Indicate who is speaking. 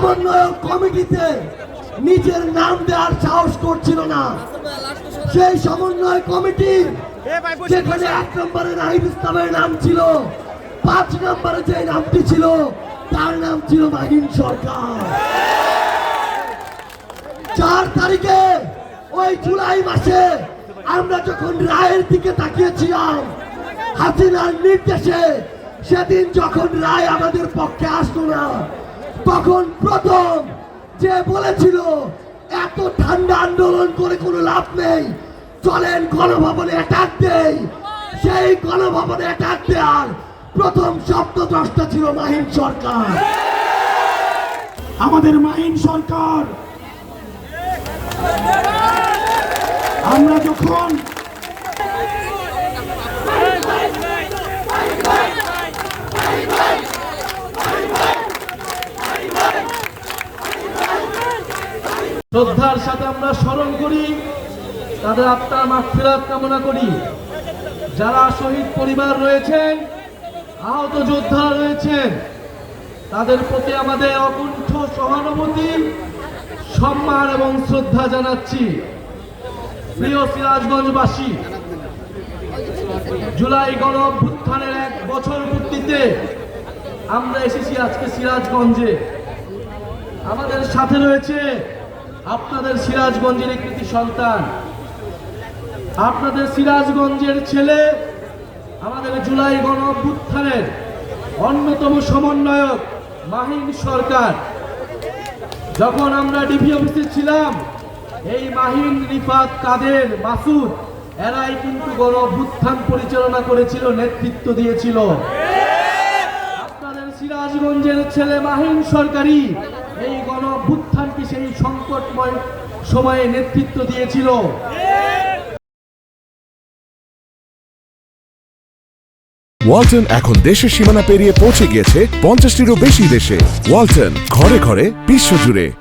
Speaker 1: সমন্বয়ক কমিটিতে নিজের নাম দেওয়ার সাহস করছিল না। সেই সমন্বয় কমিটির যেখানে এক নম্বরে নাহিদ ইসলামের নাম ছিল পাঁচ নম্বরে যে নামটি ছিল তার নাম ছিল মাহিন সরকার। চার তারিখে ওই জুলাই মাসে আমরা যখন রায়ের দিকে তাকিয়েছিলাম হাসিনার নির্দেশে সেদিন যখন রায় আমাদের পক্ষে আসতো না তখন প্রথম যে বলেছিল, এত ঠান্ডা আন্দোলন করে কোনো লাভ নেই। চলেন গণভবনে অ্যাটাক দেই। সেই গণভবনে অ্যাটাক দেওয়ার প্রথম শব্দদ্রষ্টা ছিল মাহিন সরকার।
Speaker 2: আমাদের মাহিন সরকার। আমরা যখন
Speaker 3: শ্রদ্ধার সাথে আমরা স্মরণ করি, তাদের আত্মার মাগফিরাত কামনা করি। যারা শহীদ পরিবার রয়েছেন, আহত যোদ্ধা রয়েছেন, তাদের প্রতি আমাদের অকুণ্ঠ সহানুভূতি, সম্মান এবং শ্রদ্ধা জানাচ্ছি। প্রিয় সিরাজগঞ্জবাসী, জুলাই গণ অভ্যুত্থানের এক বছর পূর্তিতে আমরা এসেছি আজকে সিরাজগঞ্জে। আমাদের সাথে রয়েছে আপনাদের সিরাজগঞ্জের কৃতি সন্তান। আপনাদের সিরাজগঞ্জের ছেলে আমাদের জুলাই গণ অভ্যুত্থানের অন্যতম সমন্বয়ক মাহিন সরকার। যখন আমরা ডিবি অফিসে ছিলাম, এই মাহিন, রিফাত, কাদের, মাসুদ, এরাই কিন্তু গণ অভ্যুত্থান পরিচালনা করেছিল, নেতৃত্ব দিয়েছিল। আপনাদের সিরাজগঞ্জের ছেলে মাহিন সরকারি এই গণ অভ্যুত্থানকে সেই সংকটময় সময়ে নেতৃত্ব দিয়েছিল।
Speaker 4: ওয়ালটন এখন দেশের সীমানা পেরিয়ে পৌঁছে গিয়েছে পঞ্চাশটিরও বেশি দেশে। ওয়ালটন ঘরে ঘরে বিশ্বজুড়ে।